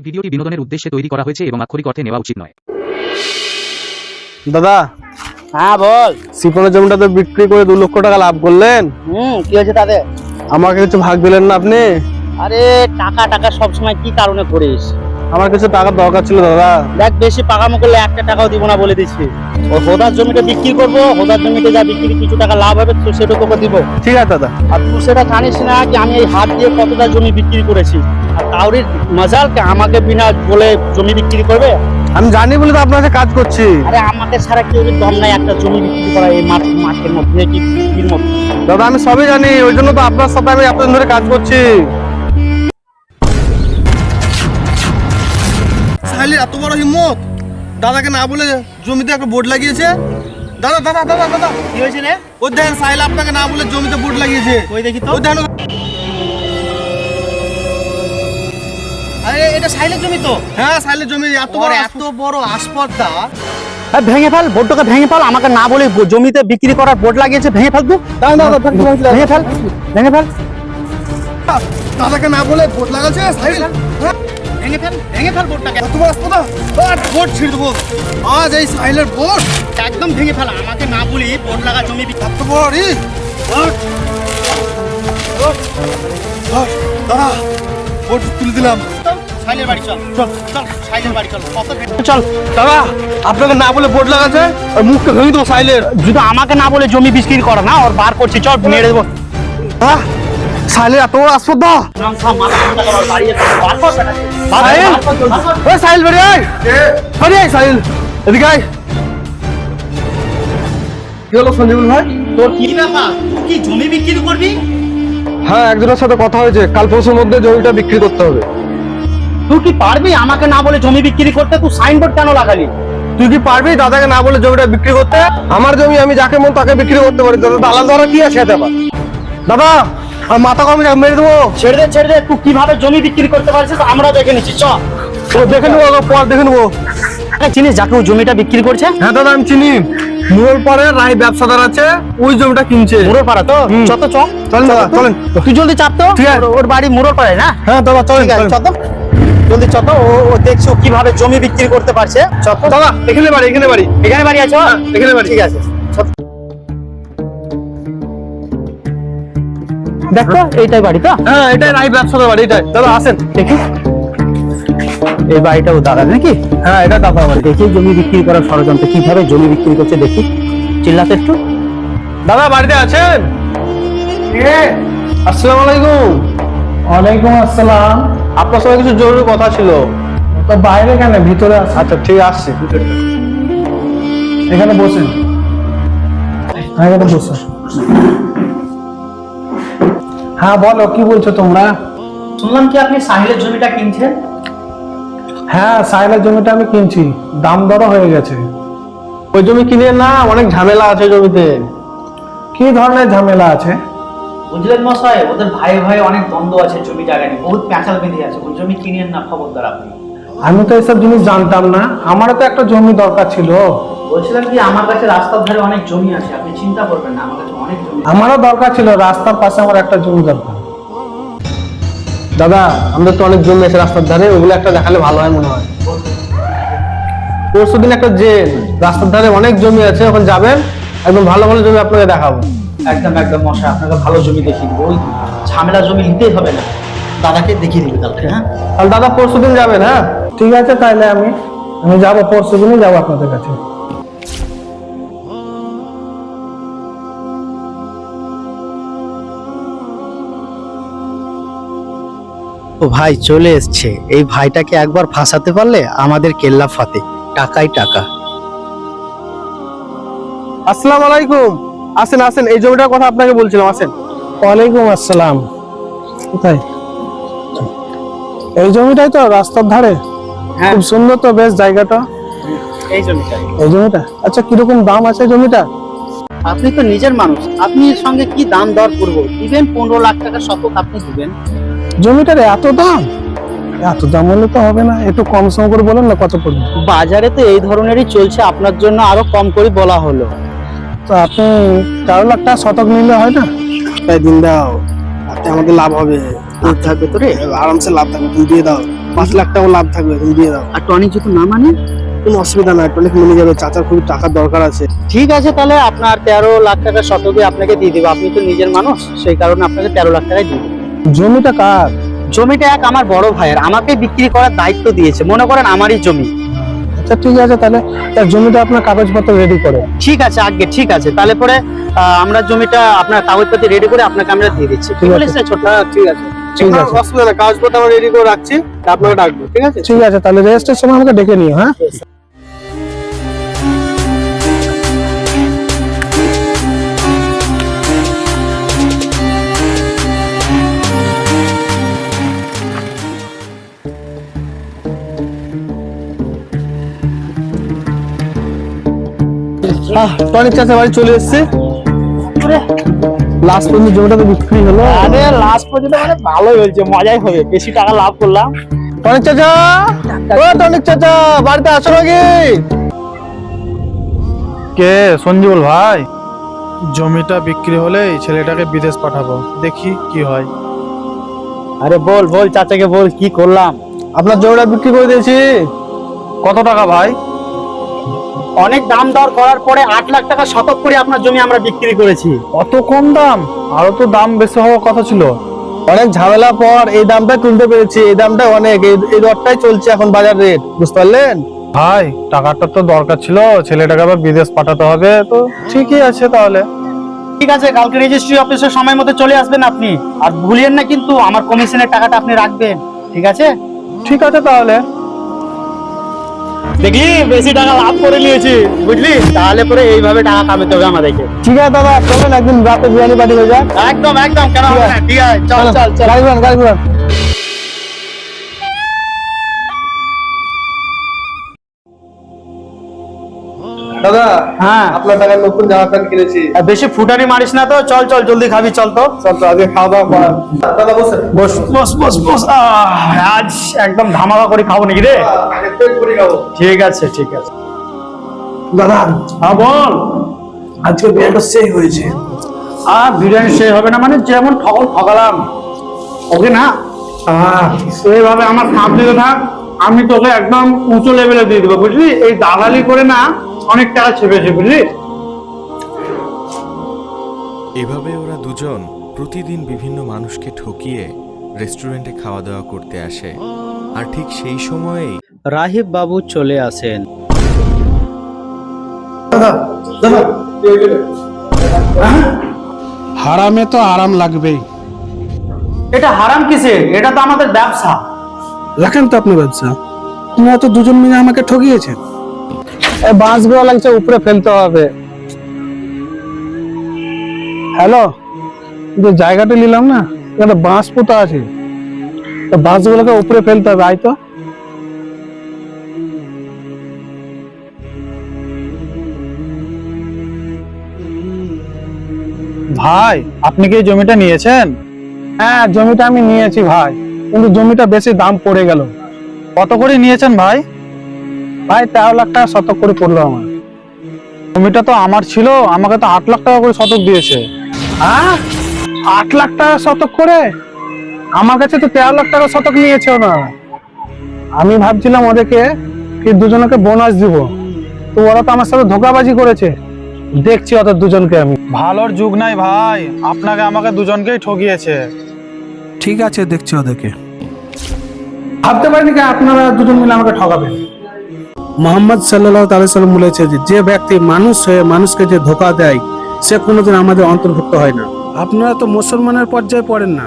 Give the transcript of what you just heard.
এই ভিডিওটি বিনোদনের উদ্দেশ্যে তৈরি করা হয়েছে এবং আক্ষরিক অর্থে নেওয়া উচিত নয়। দাদা হ্যাঁ বল। সিপনের জমিটা তো বিক্রি করে দু লক্ষ টাকা লাভ করলেন। হুম কি হয়েছে তাতে? আমাকে কিছু ভাগ দিলেন না আপনি? আরে টাকা টাকা সবসময় কি কারণে করিস? আমার কিছু টাকার দরকার ছিল দাদা। দেখ বেশি পাকামো করলে একটা টাকাও দিব না বলে দিচ্ছি। ও হোদার জমিটা বিক্রি করব হোদার জমিতে যা বিক্রি কিছু টাকা লাভ হবে তো সেটা তোকে দিব। ঠিক আছে দাদা। আর তুই সেটা জানিস না কি আমি এই হাত দিয়ে কতটা জমি বিক্রি করেছি। আর কাউরির মজালকে আমাকে বিনা বলে জমি বিক্রি করবে? আমি জানি বলে তো আপনার কাছে কাজ করছি। আরে আমাকে ছাড়া কেউ দম নাই একটা জমি বিক্রি করা এই মাঠ মাঠের মধ্যে কি মধ্যে? দাদা আমি সবই জানি ওই জন্য তো আপনার সাথে আমি এতদিন ধরে কাজ করছি। সাহেলি এত বড় হিম্মত দাদাকে না বলে জমিতে একটা বোর্ড লাগিয়েছে। দাদা দাদা দাদা দাদা। কি হয়েছে রে? ওই দেখেন সাহেল আপনাকে না বলে জমিতে বোর্ড লাগিয়েছে। ওই দেখি তো? দেখেন আরে এটা সাইলের জমি তো। হ্যাঁ সাহেলের জমি। এত বড় এত বড় আসপর্দা হ্যাঁ, ভেঙে ফেল বোর্ডটাকে ভেঙে ফেল। আমাকে না বলে জমিতে বিক্রি করার বোর্ড লাগিয়েছে ভেঙে ফেল তুই। ভেঙে ফেল। ভেঙে ফেল দাদাকে না বলে বোর্ড লাগাচ্ছে সাহেল? হ্যাঁ। ভেঙে ফেল ভেঙে ফেল বোর্ডটাকে। এত বড় আসপর্দা আর বোর্ড ছিঁড়ে দেবো। আজ এই বোর্ড একদম ভেঙে ফেল আমাকে না বলি বোর্ড লাগা জমি বোর্ড। তুলে দিলাম। সাইলের বাড়ি চল। চল। চল সাইলের বাড়ি চল। চল দাদা আপনাকে না বলে বোর্ড লাগাচ্ছে আর মুখটা ভেঙে দেবো সাইলের। যদি আমাকে না বলে জমি বিক্রি করে না ওর বার করছি চল মেরে দেবো। হ্যাঁ এত সাহিল জলদি। ওই সাহিল বেরিয়ে আয়। বেরিয়ে আয় সাহিল এদিকে আয়। কি হলো সঞ্জীবুল ভাই? তোর কি ব্যাপার? কি জমি বিক্রি করবি? হ্যাঁ একজনের সাথে কথা হয়েছে। কাল পরশুর মধ্যে জমিটা বিক্রি করতে হবে। তুই কি পারবি আমাকে না বলে জমি বিক্রি করতে? তুই সাইনবোর্ড কেন লাগালি? তুই কি পারবি দাদাকে না বলে জমিটা বিক্রি করতে? আমার জমি আমি যাকে মন তাকে বিক্রি করতে পারি। দাদা দালাল ধরা কি আছে আবার? দাদা আর মাথা কম মেরে দেবো। ছেড়ে দে ছেড়ে দে তুই কীভাবে জমি বিক্রি করতে পারছিস আমরা দেখে নিচ্ছি চ ও দেখে নেব পর দেখে নেব। চিনিস যাকে ও জমিটা বিক্রি করছে? হ্যাঁ দাদা আমি চিনি। মুরল পাড়ে রায় ব্যবসাদার আছে ওই জমিটা কিনছে। মুরোর পাড়া তো? চত চ চলেন দাদা চলেন। তুই জলদি চাপ তো। ঠিক আছে। ওর- বাড়ি মুরোর পাড়ায় না? হ্যাঁ দাদা চলেন। চত জলদি চত ও ও দেখছ কীভাবে জমি বিক্রি করতে পারছে। চত দাদা এখানে বাড়ি এখানে বাড়ি। এখানে বাড়ি আছে হ্যাঁ, এখানে বাড়ি। ঠিক আছে। দেখ এইটাই বাড়ি তো? হ্যাঁ এটাই রায় ব্যবসাদার বাড়ি এটাই। দাদা আসেন। দেখি। এই বাড়িটাও দাদা নাকি? হ্যাঁ এটা দাদা বাড়ি। দেখি জমি বিক্রি করার ষড়যন্ত্র কীভাবে জমি বিক্রি করছে দেখি। চিল্লাতে একটু। দাদা বাড়িতে আছেন? আসসালামু আলাইকুম। ওয়ালাইকুম আসসালাম। আপনার সঙ্গে কিছু জরুরি কথা ছিল। তো বাইরে কেন? ভিতরে আস- আচ্ছা ঠিক আসছি এখানে বসেন। এখানে বসে হ্যাঁ বলো কি বলছো তোমরা? শুনলাম কি আপনি সাহিলের জমিটা কিনছেন? হ্যাঁ সাহেলের জমিটা আমি কিনছি। দাম দরও হয়ে গেছে। ওই জমি কিনে না অনেক ঝামেলা আছে জমিতে। কি ধরনের ঝামেলা আছে? বুঝলেন মশাই ওদের ভাই ভাই অনেক দ্বন্দ্ব আছে জমি জায়গা নিয়ে। বহুত প্যাঁচাল বেঁধে আছে। ওই জমি কিনেন না খবরদার আপনি। আমি তো এসব জিনিস জানতাম না। আমারও তো একটা জমি দরকার ছিল। বলছিলাম কি আমার কাছে রাস্তার ধারে অনেক জমি আছে। আপনি চিন্তা করবেন না আমার কাছে আমারও দরকার ছিল রাস্তার পাশে আমার একটা জমি দরকার। দাদা আমাদের তো অনেক জমি আছে রাস্তার ধারে ওগুলো একটা দেখালে ভালো হয় মনে হয়। পরশু দিন একটা জেল রাস্তার ধারে অনেক জমি আছে ওখানে যাবেন একদম ভালো ভালো জমি আপনাকে দেখাবো। একদম একদম মশাই আপনাকে ভালো জমি দেখিয়ে দেবো। ওই ঝামেলা জমি নিতেই হবে না। দাদাকে দেখিয়ে দিবে কালকে হ্যাঁ? তাহলে দাদা পরশু দিন যাবেন হ্যাঁ? ঠিক আছে তাহলে আমি আমি যাব পরশু দিনই যাব আপনাদের কাছে। ও ভাই চলে এসছে। এই ভাইটাকে একবার ফাঁসাতে পারলে আমাদের কেল্লা ফাতে। টাকাই টাকা। আসসালামু আলাইকুম। আসেন আসেন এই জমিটার কথা আপনাকে বলছিলাম আসেন। ওয়ালাইকুম আসসালাম। কোথায়? এই জমিটাই তো রাস্তার ধারে। হ্যাঁ। খুব সুন্দর তো বেশ জায়গাটা। এই জমিটাই। এই জমিটা? আচ্ছা কীরকম দাম আছে জমিটা আপনি তো নিজের মানুষ। আপনি এর সঙ্গে কি দাম দর করব? দিবেন পনেরো লাখ টাকা শতক আপনি দিবেন। জমিটার এত দাম? এত দাম হলে তো হবে না। একটু কম সম করে বলেন না কত পড়বে? বাজারে তো এই ধরনেরই চলছে। আপনার জন্য আরও কম করে বলা হলো। তো আপনি তেরো লাখ টাকা শতক নিলে হয় না? তাই দিন দাও। তাতে আমাদের লাভ হবে। লাভ থাকবে তো রে। আরামসে লাভ থাকবে। তুমি দিয়ে দাও। পাঁচ লাখ টাকা লাভ থাকবে। তুমি দিয়ে দাও। আর টনিক যদি না মানে? কোনো অসুবিধা নাই। অনেক মেনে যাবে। চাচার খুব টাকার দরকার আছে। ঠিক আছে তাহলে আপনার তেরো লাখ টাকা শতকে আপনাকে দিয়ে দেবো। আপনি তো নিজের মানুষ। সেই কারণে আপনাকে তেরো লাখ টাকায় দিয়ে দেবো। জমিটা কার? জমিটা এক আমার বড় ভাইয়ের। আমাকে বিক্রি করার দায়িত্ব দিয়েছে। মনে করেন আমারই জমি। আচ্ছা ঠিক আছে তাহলে তার জমিটা আপনার কাগজপত্র রেডি করে। ঠিক আছে আগে ঠিক আছে। তাহলে পরে আহ, আমরা জমিটা আপনার কাগজপাতি রেডি করে আপনাকে আমরা দিয়ে দিচ্ছি। ঠিক ঠিক বলিস ছোট ঠিক আছে। ঠিক আছে। অসুবিধা না কাগজপত্র আমরা রেডি করে রাখছি আপনাকে ডাকবো ঠিক আছে? ঠিক আছে তাহলে রেজিস্ট্রের সময় আমাকে ডেকে নিও হ্যাঁ? আহ টনিক চাচা বাড়ি চলে এসেছে। লাস্ট পর্যন্ত জমিটা তো বিক্রি হলো। আরে লাস্ট পর্যন্ত মানে ভালোই হয়েছে মজাই হবে বেশি টাকা লাভ করলাম। টনিক চাচা ও টনিক চাচা বাড়িতে আসো নাকি? কে সঞ্জীবল ভাই? জমিটা বিক্রি হলেই ছেলেটাকে বিদেশ পাঠাবো দেখি কি হয়। আরে বল বল চাচাকে বল কি করলাম? আপনার জমিটা বিক্রি করে দিয়েছি। কত টাকা ভাই? অনেক দাম দর করার পরে আট লাখ টাকা শতক করে আপনার জমি আমরা বিক্রি করেছি। অত কম দাম? আরও তো দাম বেশি হওয়ার কথা ছিল। অনেক ঝামেলা পর এই দামটা তুলতে পেরেছি। এই দামটা অনেক। এই- এই দরটাই চলছে এখন বাজার রেট। বুঝতে পারলেন? ভাই টাকাটা তো দরকার ছিল। ছেলেটাকে আবার বিদেশ পাঠাতে হবে তো ঠিকই আছে তাহলে। ঠিক আছে কালকে রেজিস্ট্রি অফিসে সময় মতো চলে আসবেন আপনি। আর ভুলিয়েন না কিন্তু আমার কমিশনের টাকাটা আপনি রাখবেন। ঠিক আছে? ঠিক আছে তাহলে। দেখলি? বেশি টাকা লাভ করে নিয়েছি বুঝলি? তাহলে পরে এইভাবে টাকা কামাতে হবে আমাদেরকে। ঠিক আছে দাদা চলেন একদিন রাতে বিরিয়ানি পার্টি হয়ে যাক। একদম একদম কেন ঠিক আছে। চল চল চল গাড়ি গাড়ি দাদা হ্যাঁ। আপনার টাকার নতুন জামা প্যান্ট কিনেছি। আর বেশি ফুটানি মারিস না তো চল চল জলদি খাবি চল তো। চল তো আজকে খাওয়া দাওয়া দাদা বস বস বস বস আজ একদম ধামাকা করে খাব নাকি রে? ঠিক আছে ঠিক আছে। দাদা হ্যাঁ বল। আজকে সেই হয়েছে। আর বিরিয়ানি শেষ হবে না মানে যেমন ঠকল ঠকালাম ওকে না? এইভাবে আমার দিতে থাক আমি তোকে একদম উঁচু লেভেলে দিয়ে দেবো বুঝলি? এই দালালি করে না অনেক টাকা ছেপেছে বুঝলি? এভাবে ওরা দুজন প্রতিদিন বিভিন্ন মানুষকে ঠকিয়ে রেস্টুরেন্টে খাওয়া দাওয়া করতে আসে। আর ঠিক সেই সময়েই রাহিব বাবু চলে আসেন। হারামে তো আরাম লাগবেই। এটা হারাম কিসের? এটা তো আমাদের ব্যবসা। রাখেন তো আপনার ব্যবসা। আপনারা তো দুজন মিলে আমাকে ঠকিয়েছেন। বাঁশগুলো লাগছে উপরে ফেলতে হবে। হ্যালো যে জায়গাটা নিলাম না, এখানে বাঁশ পোতা আছে। বাঁশগুলোকে উপরে ফেলতে হবে তো। ভাই, আপনি কি জমিটা নিয়েছেন? হ্যাঁ জমিটা আমি নিয়েছি ভাই, কিন্তু জমিটা বেশি দাম পড়ে গেল। কত করে নিয়েছেন ভাই? ভাই তেরো লাখ টাকা শতক করে পড়ল আমার। জমিটা তো আমার ছিল আমাকে তো আট লাখ টাকা করে শতক দিয়েছে। হ্যাঁ? আট লাখ টাকা শতক করে? আমার কাছে তো তেরো লাখ টাকা শতক নিয়েছে না। আমি ভাবছিলাম ওদেরকে কি দুজনকে বোনাস দিব। তো ওরা তো আমার সাথে ধোকাবাজি করেছে। দেখছি ওদের দুজনকে আমি। ভালোর যুগ নাই ভাই আপনাকে আমাকে দুজনকেই ঠকিয়েছে। ঠিক আছে দেখছি ওদেরকে। ভাবতে পারিনি কি আপনারা দুজন মিলে আমাকে ঠকাবেন। মোহাম্মদ সাল্লাহ তালাম বলেছে যে যে ব্যক্তি মানুষ হয়ে মানুষকে যে ধোকা দেয়, সে কোনোদিন আমাদের অন্তর্ভুক্ত হয় না। আপনারা তো মুসলমানের পর্যায়ে পড়েন না।